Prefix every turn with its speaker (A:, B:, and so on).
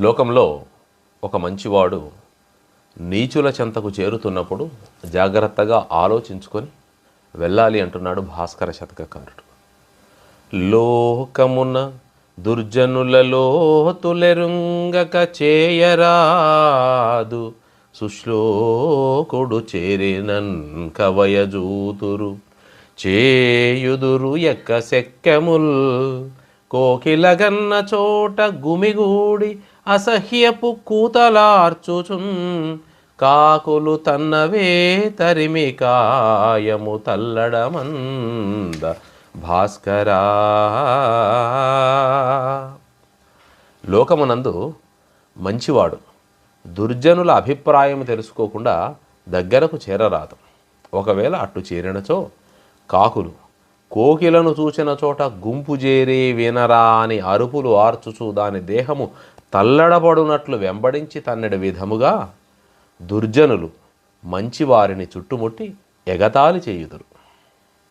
A: లోకంలో ఒక మంచివాడు నీచుల చెంతకు చేరుతున్నప్పుడు జాగ్రత్తగా ఆలోచించుకొని వెళ్ళాలి అంటున్నాడు భాస్కర శతకకారుడు. లోకమున దుర్జనులలో తులెరుంగక చేయరాదు సుశ్లోకుడు చేరినన్ కవయజూతురు చేయుదురు ఎక్క సెక్కముల్ కోకిలగన్న చోట గుమిగూడి అసహ్యపు కూతలార్చుచున్ కాకులు తన్నవే తరిమి కాయము తల్లడమంద భాస్కరా. లోకమునందు మంచివాడు దుర్జనుల అభిప్రాయం తెలుసుకోకుండా దగ్గరకు చేరరాదు. ఒకవేళ అట్టు చేరినచో కాకులు కోకిలను చూచిన చోట గుంపు చేరి వినరా అని అరుపులు ఆర్చుచు దాని దేహము తల్లడబడునట్లు వెంబడించి తన్నడి విధముగా దుర్జనులు మంచివారిని చుట్టుముట్టి ఎగతాళి చేయుదురు.